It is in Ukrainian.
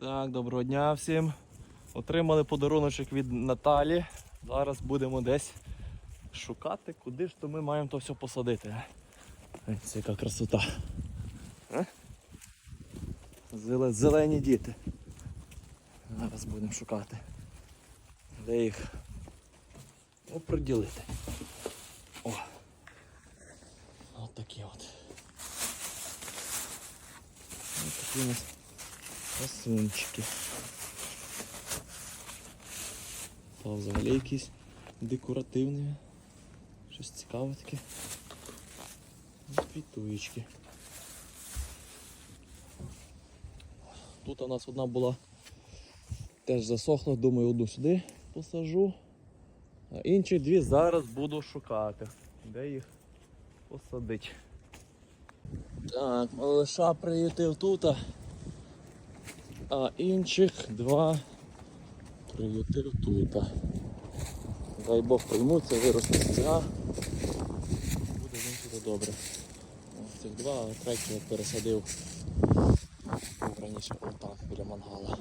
Так, доброго дня всім. Отримали подаруночок від Наталі. Зараз будемо десь шукати, куди ж то ми маємо то все посадити. Ось яка красота. А? Зелені діти. Зараз будемо шукати. Де їх оприділити. О. От такі от. Ось такі у нас красунчики. Та взагалі якісь декоративні. Щось цікаве таке. Квітуєчки. Тут у нас одна була теж засохла, думаю, одну сюди посажу. А інші дві зараз буду шукати. Де їх посадити. Так, малыша приютив тут, а- інших два прилетів тут. Дай Бог приймуться, виросте ця. Буде він туди добре. Ось цих два, а третього пересадив раніше отак біля мангала.